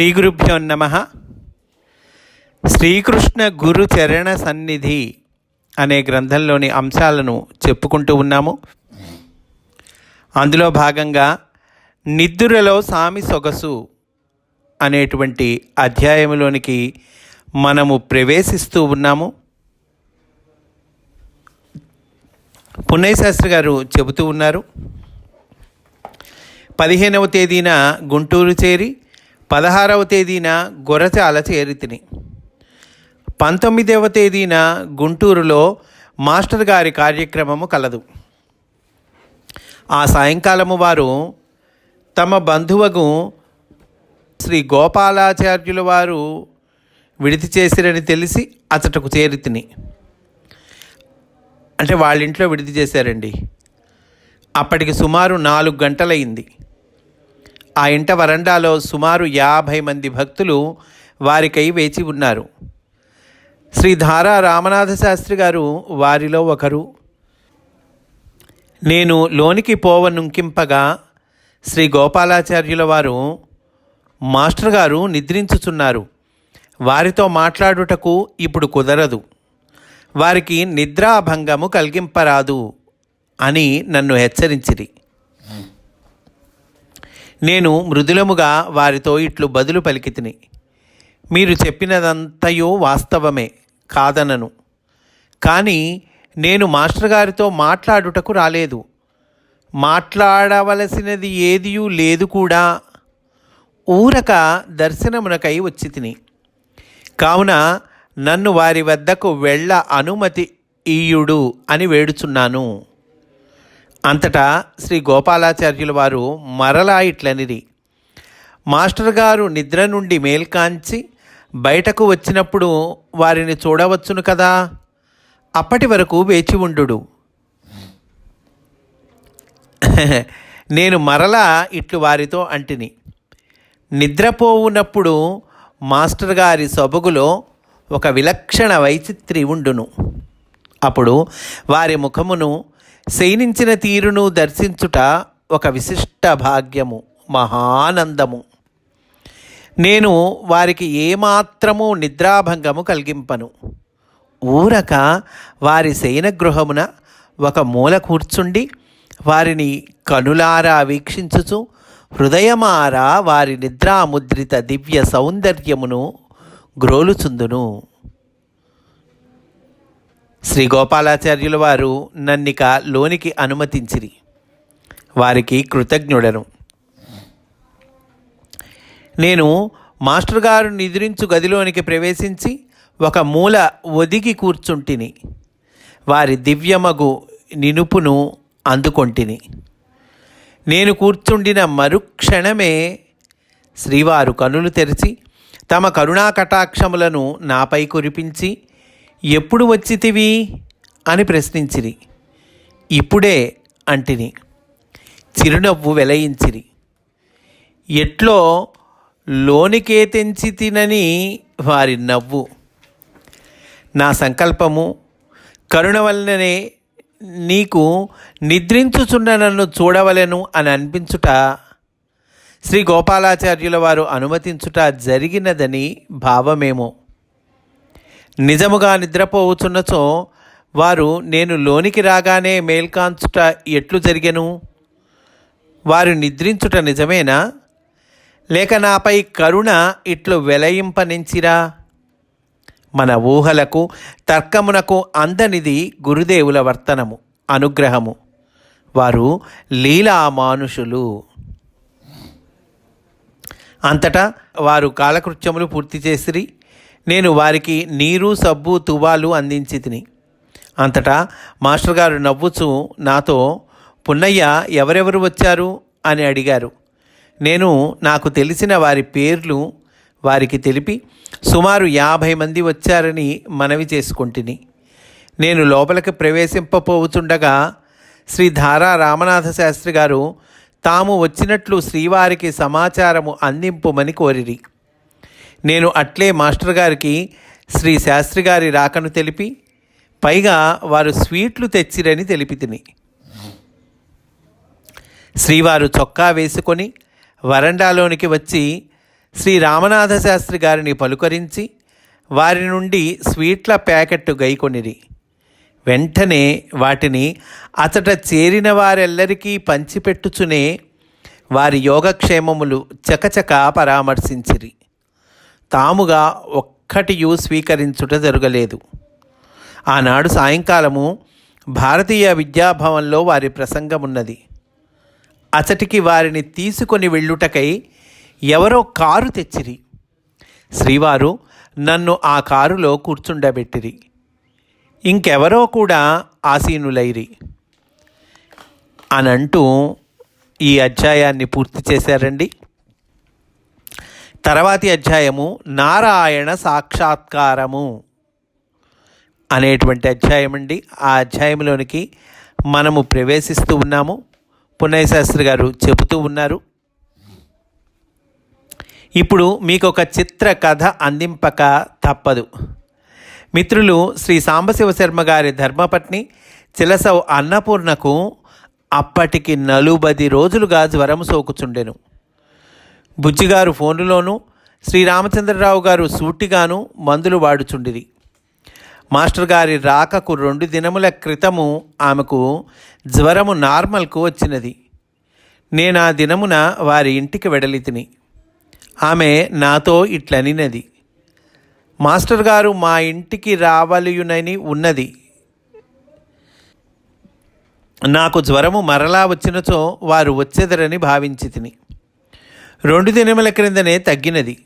శ్రీ గురుభ్యో నమ. శ్రీకృష్ణ గురు చరణ సన్నిధి అనే గ్రంథంలోని అంశాలను చెప్పుకుంటూ ఉన్నాము. అందులో భాగంగా నిద్దురలో సామి సొగసు అనేటువంటి అధ్యాయంలోనికి మనము ప్రవేశిస్తూ ఉన్నాము. పుణ్యశాస్త్రి గారు చెబుతూ ఉన్నారు. పదిహేనవ తేదీన గుంటూరు చేరి పదహారవ తేదీన గొరచాల చేరితిని. పంతొమ్మిదవ తేదీన గుంటూరులో మాస్టర్ గారి కార్యక్రమము కలదు. ఆ సాయంకాలము వారు తమ బంధువకు శ్రీ గోపాలాచార్యుల వారు విడితి చేసిరని తెలిసి అతటకు చేరితిని. అంటే వాళ్ళ ఇంట్లో విడిది చేశారండి. అప్పటికి సుమారు నాలుగు గంటలయింది. ఆ ఇంట వరండాలో సుమారు యాభై మంది భక్తులు వారికై వేచి ఉన్నారు. శ్రీ ధారా రామనాథ శాస్త్రి గారు వారిలో ఒకరు. నేను లోనికి పోవనుంకింపగా శ్రీ గోపాలాచార్యుల వారు మాస్టర్ గారు నిద్రించుచున్నారు. వారితో మాట్లాడుటకు ఇప్పుడు కుదరదు. వారికి నిద్రాభంగము కలిగింపరాదు అని నన్ను హెచ్చరించిరి. నేను మృదులముగా వారితో ఇట్లు బదులు పలికితిని. మీరు చెప్పినదంతయో వాస్తవమే కాదనను. కానీ నేను మాస్టర్ గారితో మాట్లాడుటకు రాలేదు. మాట్లాడవలసినది ఏదియూ లేదు కూడా. ఊరక దర్శనమునకై వచ్చి తిని కావున నన్ను వారి వద్దకు వెళ్ళ అనుమతి ఈయుడు అని వేడుచున్నాను. అంతటా శ్రీ గోపాలాచార్యుల వారు మరలా ఇట్లనిరి. మాస్టర్ గారు నిద్ర నుండి మేల్కాంచి బయటకు వచ్చినప్పుడు వారిని చూడవచ్చును కదా? అప్పటి వరకు వేచి ఉండు నేను మరలా ఇట్లు వారితో అంటిని. నిద్రపోవునప్పుడు మాస్టర్ గారి సొబగులో ఒక విలక్షణ వైచిత్రి ఉండును. అప్పుడు వారి ముఖమును శయనించిన తీరును దర్శించుట ఒక విశిష్ట భాగ్యము మహానందము. నేను వారికి ఏమాత్రము నిద్రాభంగము కలిగింపను. ఊరక వారి శయనగృహమున ఒక మూల కూర్చుండి వారిని కనులారా వీక్షించుచు హృదయమారా వారి నిద్రాముద్రిత దివ్య సౌందర్యమును గ్రోలుచుందును. శ్రీ గోపాలాచార్యుల వారు నన్నిక లోనికి అనుమతించిరి. వారికి కృతజ్ఞుడను. నేను మాస్టర్ గారు నిద్రించు గదిలోనికి ప్రవేశించి ఒక మూల ఒదిగి కూర్చుంటిని. వారి దివ్యమగు నినుపును అందుకొంటిని. నేను కూర్చుండిన మరుక్షణమే శ్రీవారు కనులు తెరిచి తమ కరుణా కటాక్షములను నాపై కురిపించి ఎప్పుడు వచ్చితివి? అని ప్రశ్నించిరి. ఇప్పుడే అంటిని. చిరునవ్వు వెలయించిరి. ఎట్లో లోనికే తెంచి తినని వారి నవ్వు. నా సంకల్పము కరుణ వలననే నీకు నిద్రించుచున్న నన్ను చూడవలెను అని అనిపించుట శ్రీ గోపాలాచార్యుల వారు అనుమతించుట జరిగినదని భావమేమో. నిజముగా నిద్రపోవచ్చున్నచో వారు నేను లోనికి రాగానే మేల్కాంచుట ఎట్లు జరిగెను? వారు నిద్రించుట నిజమేనా? లేక నాపై కరుణ ఇట్లు వెలయింపనించిరా? మన ఊహలకు తర్కమునకు అందనిది గురుదేవుల వర్తనము అనుగ్రహము. వారు లీలామానుషులు అంతటా వారు కాలకృత్యములు పూర్తి చేసిరి. నేను వారికి నీరు సబ్బు తువాలు అందించి తిని అంతటా మాస్టర్ గారు నవ్వుచూ నాతో పున్నయ్య ఎవరెవరు వచ్చారు? అని అడిగారు. నేను నాకు తెలిసిన వారి పేర్లు వారికి తెలిపి సుమారు యాభై మంది వచ్చారని మనవి చేసుకుంటుని. నేను లోపలికి ప్రవేశింపపోవుచుండగా శ్రీ ధారా రామనాథ శాస్త్రి గారు తాము వచ్చినట్లు శ్రీవారికి సమాచారము అందింపుమని కోరిరి. నేను అట్లే మాస్టర్ గారికి శ్రీ శాస్త్రి గారి రాకను తెలిపి పైగా వారు స్వీట్లు తెచ్చిరని తెలిపి తిని. శ్రీవారు చొక్కా వేసుకొని వరండాలోనికి వచ్చి శ్రీ రామనాథ శాస్త్రి గారిని పలుకరించి వారి నుండి స్వీట్ల ప్యాకెట్ గైకొనిరి. వెంటనే వాటిని అతట చేరిన వారెల్లరికీ పంచిపెట్టుచునే వారి యోగక్షేమములు చకచక పరామర్శించిరి. తాముగా ఒక్కటియు స్వీకరించుట జరగలేదు. ఆనాడు సాయంకాలము భారతీయ విద్యాభవన్లో వారి ప్రసంగమున్నది. అచటికి వారిని తీసుకొని వెళ్ళుటకై ఎవరో కారు తెచ్చిరి. శ్రీవారు నన్ను ఆ కారులో కూర్చుండబెట్టిరి. ఇంకెవరో కూడా ఆసీనులైరి. అనంటూ ఈ అధ్యాయాన్ని పూర్తి చేశారండి. తర్వాతి అధ్యాయము నారాయణ సాక్షాత్కారము అనేటువంటి అధ్యాయం అండి. ఆ అధ్యాయంలోనికి మనము ప్రవేశిస్తూ ఉన్నాము. పున్నయ్య గారు చెబుతూ ఉన్నారు. ఇప్పుడు మీకు ఒక చిత్ర కథ అందింపక తప్పదు. మిత్రులు శ్రీ సాంబశివ శర్మ గారి ధర్మపత్ని చిలసవ్ అన్నపూర్ణకు అప్పటికి నలుబది రోజులుగా జ్వరం సోకుచుండెను. బుజ్జిగారు ఫోనులోనూ శ్రీరామచంద్రరావు గారు సూటిగాను మందులు వాడుచుండిరి. మాస్టర్ గారి రాకకు రెండు దినముల క్రితము ఆమెకు జ్వరము నార్మల్కు వచ్చినది. నేను ఆ దినమున వారి ఇంటికి వెడలితిని. ఆమె నాతో ఇట్లనినది. మాస్టర్ గారు మా ఇంటికి రావలియునని ఉన్నది. నాకు జ్వరము మరలా వచ్చినచో వారు వచ్చేదరని భావించి తిని రెండు దినముల క్రిందనే తగ్గినది.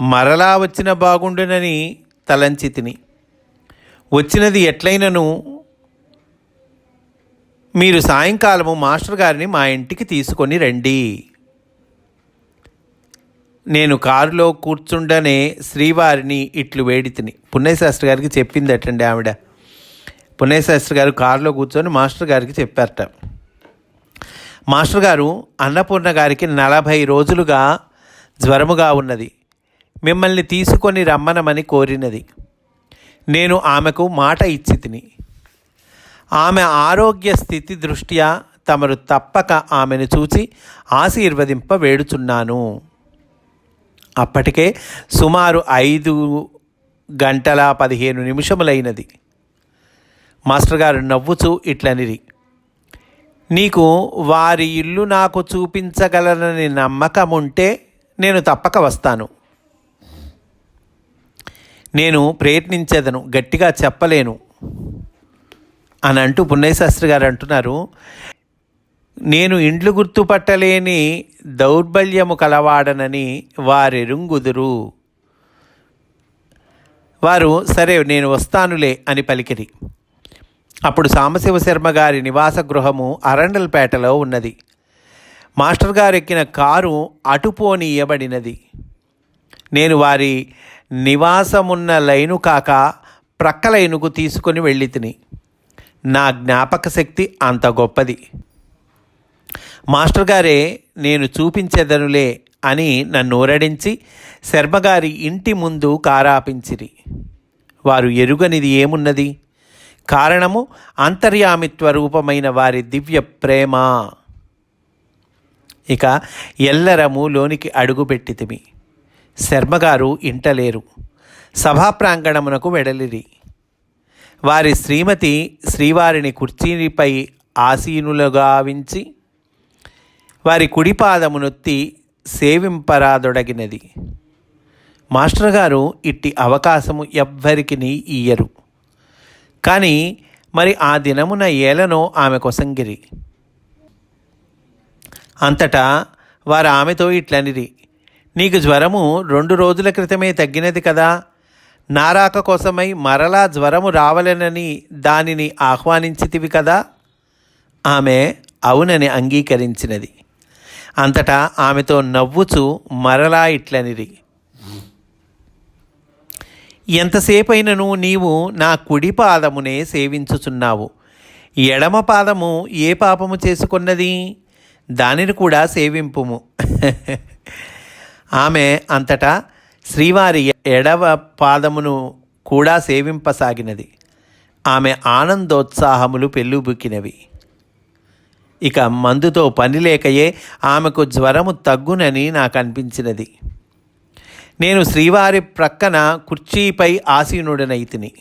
మరలా వచ్చిన బాగుండునని తలంచి తిని వచ్చినది ఎట్లయినను మీరు సాయంకాలము మాస్టర్ గారిని మా ఇంటికి తీసుకొని రండి. నేను కారులో కూర్చుండనే శ్రీవారిని ఇట్లు వేడితిని. పుణ్యశాస్త్రి గారికి చెప్పిందటండి ఆవిడ. పుణ్యశాస్త్రి గారు కారులో కూర్చొని మాస్టర్ గారికి చెప్పారట. మాస్టర్ గారు అన్నపూర్ణ గారికి నలభై రోజులుగా జ్వరముగా ఉన్నది. మిమ్మల్ని తీసుకొని రమ్మనమని కోరినది. నేను ఆమెకు మాట ఇచ్చి తిని ఆమె ఆరోగ్య స్థితి దృష్ట్యా తమరు తప్పక ఆమెను చూచి ఆశీర్వదింప వేడుచున్నాను. అప్పటికే సుమారు ఐదు గంటల పదిహేను నిమిషములైనది. మాస్టర్ గారు నవ్వుచూ ఇట్లనిరి నీకు వారి ఇల్లు నాకు చూపించగలనని నమ్మకం ఉంటే నేను తప్పక వస్తాను. నేను ప్రయత్నించేదను గట్టిగా చెప్పలేను అని అంటూ పుణ్యశాస్త్రి గారు అంటున్నారు. నేను ఇండ్లు గుర్తుపట్టలేని దౌర్బల్యము కలవాడనని వారెరుంగుదురు. వారు సరే నేను వస్తానులే అని పలికిరి. అప్పుడు సాంబశివశర్మ గారి నివాస గృహము అరండల్పేటలో ఉన్నది. మాస్టర్ గారు ఎక్కిన కారు అటుపోనీయబడినది నేను వారి నివాసమున్న లైను కాక ప్రక్క లైనుకు తీసుకొని వెళ్ళి తిని. నా జ్ఞాపక శక్తి అంత గొప్పది. మాస్టర్ గారే నేను చూపించేదనులే అని నన్ను ఊరడించి శర్మగారి ఇంటి ముందు కారాపించిరి. వారు ఎరుగనిది ఏమున్నది? కారణము అంతర్యామిత్వ రూపమైన వారి దివ్య ప్రేమ. ఇక ఎల్లరము లోనికి అడుగుపెట్టితిమి. శర్మగారు ఇంటలేరు. సభా ప్రాంగణమునకు వెడలిరి. వారి శ్రీమతి శ్రీవారిని కుర్చీపై ఆసీనులుగా వించి వారి కుడిపాదమునొత్తి సేవింపరాదొడగినది. మాస్టర్ గారు ఇట్టి అవకాశము ఎవ్వరికి ఇయ్యరు. కానీ మరి ఆ దినమున ఏలనో ఆమె కొసంగిరి. అంతటా వారు ఆమెతో ఇట్లనిరి నీకు జ్వరము రెండు రోజుల క్రితమే తగ్గినది కదా నారాక కోసమై మరలా జ్వరము రావలెనని దానిని ఆహ్వానించితివి కదా? ఆమె అవునని అంగీకరించినది. అంతటా ఆమెతో నవ్వుచు మరలా ఇట్లనిరి. ఎంతసేపైనను నీవు నా కుడి పాదమునే సేవించుచున్నావు? ఎడమ పాదము ఏ పాపము చేసుకున్నది? దానిని కూడా సేవింపుము. ఆమె అంతటా శ్రీవారి ఎడవ పాదమును కూడా సేవింపసాగినది. ఆమె ఆనందోత్సాహములు పెళ్ళుబుక్కినవి. ఇక మందుతో పని లేకయే ఆమెకు జ్వరము తగ్గునని నాకు అనిపించినది నేను శ్రీవారి ప్రక్కన కుర్చీపై ఆసీనుడనైతిని.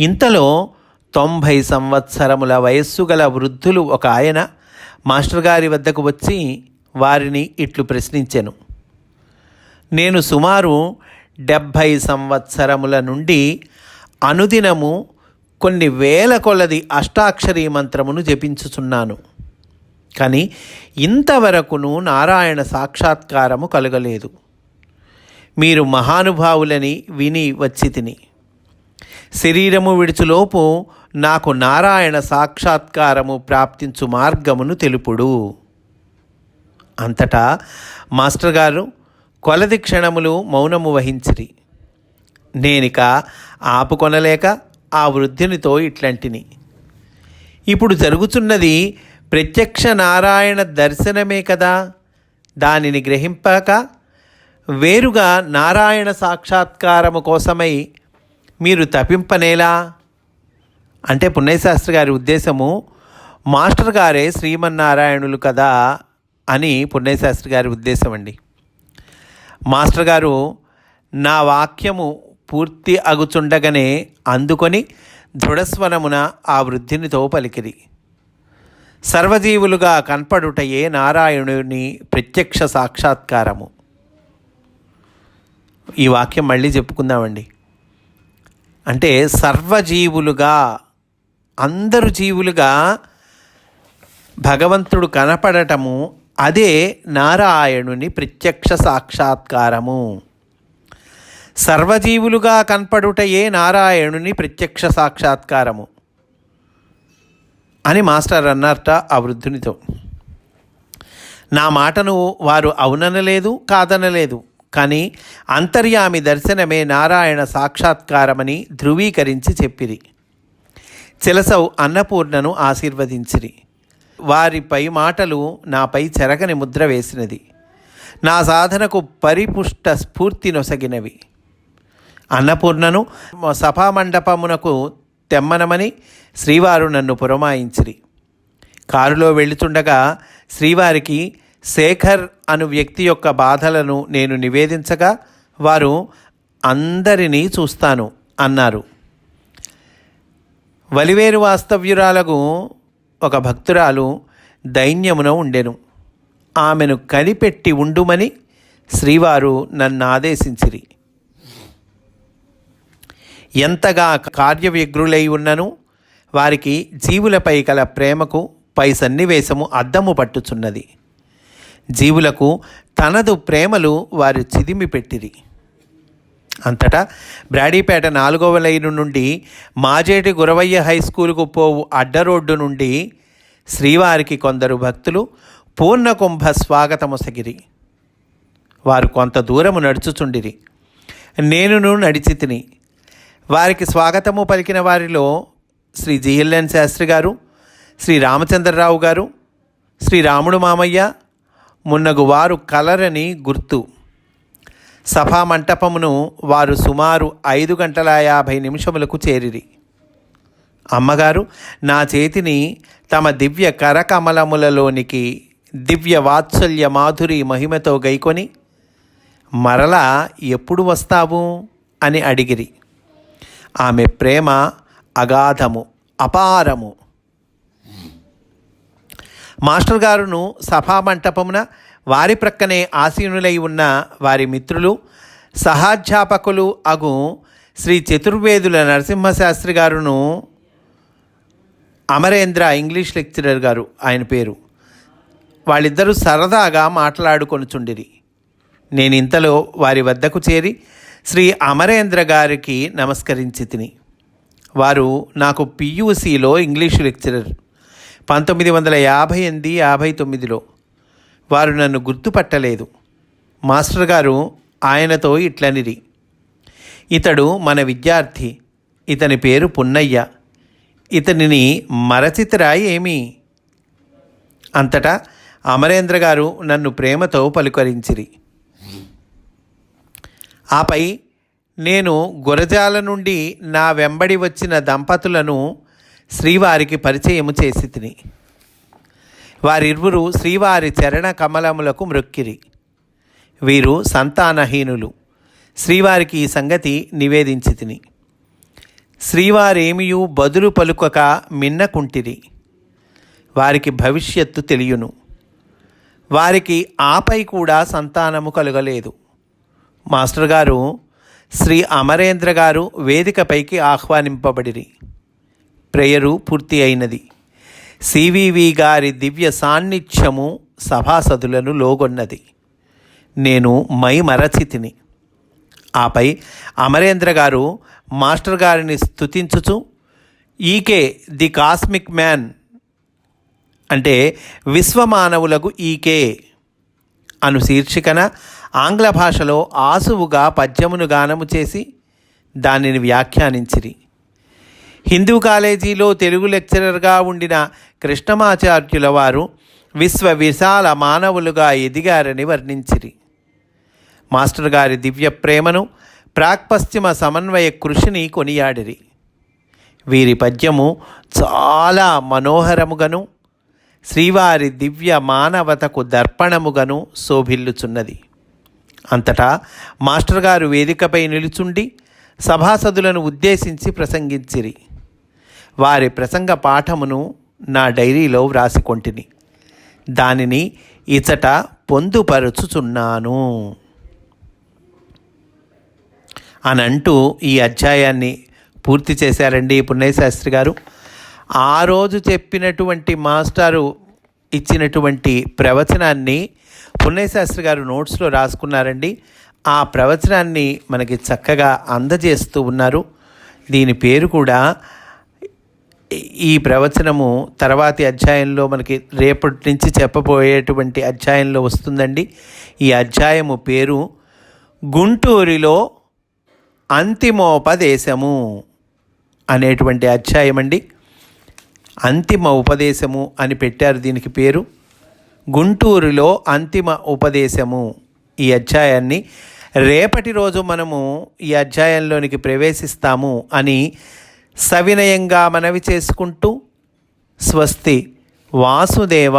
ఇంతలో తొంభై సంవత్సరముల వయస్సు గల వృద్ధులు ఒక ఆయన మాస్టర్ గారి వద్దకు వచ్చి వారిని ఇట్లు ప్రశ్నించెను. నేను సుమారు డెబ్భై సంవత్సరముల నుండి అనుదినము కొన్ని వేల కొలది అష్టాక్షరీ మంత్రమును జపించుచున్నాను. కానీ ఇంతవరకును నారాయణ సాక్షాత్కారము కలగలేదు. మీరు మహానుభావులని విని వచ్చి తిని. శరీరము విడుచులోపు నాకు నారాయణ సాక్షాత్కారము ప్రాప్తించు మార్గమును తెలుపుడు. అంతటా మాస్టర్ గారు కొలది క్షణములు మౌనము వహించిరి. నేనిక ఆపుకొనలేక ఆ వృద్ధునితో ఇట్లాంటిని. ఇప్పుడు జరుగుతున్నది ప్రత్యక్ష నారాయణ దర్శనమే కదా? దానిని గ్రహింపక వేరుగా నారాయణ సాక్షాత్కారము కోసమై మీరు తపింపనేలా? అంటే పుణ్యశాస్త్రి గారి ఉద్దేశము మాస్టర్ గారే శ్రీమన్నారాయణులు కదా అని పుణ్యశాస్త్రి గారి ఉద్దేశం అండి మాస్టర్ గారు నా వాక్యము పూర్తి అగుచుండగానే అందుకొని దృఢస్వరమున ఆ వృద్ధినితో పలికిరి. సర్వజీవులుగా కనపడుటయే నారాయణుని ప్రత్యక్ష సాక్షాత్కారము. ఈ వాక్యం మళ్ళీ చెప్పుకుందామండి. అంటే సర్వజీవులుగా అందరు జీవులుగా భగవంతుడు కనపడటము అదే నారాయణుని ప్రత్యక్ష సాక్షాత్కారము. సర్వజీవులుగా కనపడుటయే నారాయణుని ప్రత్యక్ష సాక్షాత్కారము. అని మాస్టర్ అన్నారట ఆ వృద్ధునితో. నా మాటను వారు అవుననలేదు కాదనలేదు కానీ అంతర్యామి దర్శనమే నారాయణ సాక్షాత్కారమని ధృవీకరించి చెప్పిరి. చిలసౌ అన్నపూర్ణను ఆశీర్వదించిరి. వారిపై మాటలు నాపై చెరగని ముద్ర వేసినది. నా సాధనకు పరిపుష్ట స్ఫూర్తి నొసగినవి. అన్నపూర్ణను సభామండపమునకు తెమ్మనమని శ్రీవారు నన్ను పురమాయించిరి. కారులో వెళుతుండగా శ్రీవారికి శేఖర్ అను వ్యక్తి యొక్క బాధలను నేను నివేదించగా వారు అందరినీ చూస్తాను అన్నారు. వలివేరు వాస్తవ్యురాలకు ఒక భక్తురాలు దైన్యమున ఉండెను. ఆమెను కనిపెట్టి ఉండుమని శ్రీవారు నన్ను ఆదేశించిరి. ఎంతగా కార్యవ్యగ్రులై ఉన్నను వారికి జీవులపై గల ప్రేమకు పై సన్నివేశము అద్దము పట్టుచున్నది. జీవులకు తనదు ప్రేమలు వారు చిదిమి పెట్టిరి. అంతటా బ్రాడీపేట నాలుగవ లైను నుండి మాజేటి గురవయ్య హై స్కూలుకు పోవు అడ్డ రోడ్డు నుండి శ్రీవారికి కొందరు భక్తులు పూర్ణకుంభ స్వాగతముసగిరి వారు కొంత దూరము నడుచుచుండిరి. నేనును నడిచి తిని వారికి స్వాగతము పలికిన వారిలో శ్రీ జిఎల్ఎన్ శాస్త్రి గారు శ్రీ రామచంద్రరావు గారు శ్రీ రాముడు మామయ్య మున్నగు వారు కలరని గుర్తు. సభా మంటపమును వారు సుమారు ఐదు గంటల యాభై నిమిషములకు చేరిరి. అమ్మగారు నా చేతిని తమ దివ్య కరకమలములలోనికి దివ్య వాత్సల్య మాధురి మహిమతో గైకొని మరలా ఎప్పుడు వస్తావు? అని అడిగిరి. ఆమె ప్రేమ అగాధము అపారము. మాస్టర్ గారును సభామంటపమున వారి ప్రక్కనే ఆసీనులై ఉన్న వారి మిత్రులు సహాధ్యాపకులు అగు శ్రీ చతుర్వేదుల నరసింహశాస్త్రి గారును అమరేంద్ర ఇంగ్లీష్ లెక్చరర్ గారు ఆయన పేరు. వాళ్ళిద్దరూ సరదాగా మాట్లాడుకొనుచుండిరి. నేను ఇంతలో వారి వద్దకు చేరి శ్రీ అమరేంద్ర గారికి నమస్కరించి తిని. వారు నాకు పియూసీలో ఇంగ్లీష్ లెక్చరర్. పంతొమ్మిది వందల యాభై ఎనిమిది యాభై తొమ్మిదిలో. వారు నన్ను గుర్తుపట్టలేదు. మాస్టర్ గారు ఆయనతో ఇట్లనిరి. ఇతడు మన విద్యార్థి. ఇతని పేరు పున్నయ్య. ఇతనిని మరచితరా ఏమి? అంతటా అమరేంద్ర గారు నన్ను ప్రేమతో పలుకరించిరి. ఆపై నేను గురజాల నుండి నా వెంబడి వచ్చిన దంపతులను శ్రీవారికి పరిచయము చేసి తిని వారిరువురు శ్రీవారి చరణ కమలములకు మృక్కిరి వీరు సంతానహీనులు. శ్రీవారికి ఈ సంగతి నివేదించి తిని శ్రీవారేమియు బదులు పలుకక మిన్నకుంటిరి. వారికి భవిష్యత్తు తెలియను. వారికి ఆపై కూడా సంతానము కలగలేదు. మాస్టర్ గారు శ్రీ అమరేంద్ర గారు వేదికపైకి ఆహ్వానింపబడిరి. ప్రేయరు పూర్తి అయినది. సివివి గారి దివ్య సాన్నిధ్యము సభాసదులను లోగొన్నది. నేను మై మరచితిని. ఆపై అమరేంద్ర గారు మాస్టర్ గారిని స్తుతించుచు ఈకే ది కాస్మిక్ మ్యాన్ అంటే విశ్వమానవులకు ఈకే అను శీర్షికన ఆంగ్ల భాషలో ఆసువుగా పద్యమును గానము చేసి దానిని వ్యాఖ్యానించిరి. హిందూ కాలేజీలో తెలుగు లెక్చరర్గా ఉండిన కృష్ణమాచార్యుల వారు విశ్వ విశాల మానవులుగా ఎదిగారని వర్ణించిరి. మాస్టర్ గారి దివ్య ప్రేమను ప్రాక్పశ్చిమ సమన్వయ కృషిని కొనియాడిరి. వీరి పద్యము చాలా మనోహరముగను శ్రీవారి దివ్య మానవతకు దర్పణముగను శోభిల్లుచున్నది. అంతటా మాస్టర్ గారు వేదికపై నిలుచుండి సభాసదులను ఉద్దేశించి ప్రసంగించిరి. వారి ప్రసంగ పాఠమును నా డైరీలో వ్రాసికొంటిని. దానిని ఇచట పొందుపరుచుచున్నాను. అని అంటూ ఈ అధ్యాయాన్ని పూర్తి చేశారండి పుణ్యశాస్త్రి గారు. ఆ రోజు చెప్పినటువంటి మాస్టారు ఇచ్చినటువంటి ప్రవచనాన్ని పుణ్యశాస్త్రి గారు నోట్స్లో రాసుకున్నారండి. ఆ ప్రవచనాన్ని మనకి చక్కగా అందజేస్తూ ఉన్నారు. దీని పేరు కూడా ఈ ప్రవచనము తర్వాతి అధ్యాయంలో మనకి రేపటి నుంచి చెప్పబోయేటువంటి అధ్యాయంలో వస్తుందండి. ఈ అధ్యాయము పేరు గుంటూరులో అంతిమోపదేశము అనేటువంటి అధ్యాయం అండి అంతిమ ఉపదేశము అని పెట్టారు దీనికి పేరు. గుంటూరులో అంతిమ ఉపదేశము ఈ అధ్యాయాన్ని. రేపటి రోజు మనము ఈ అధ్యాయంలోనికి ప్రవేశిస్తాము అని సవినయంగా మనవి చేసుకుంటూ స్వస్తి వాసుదేవ.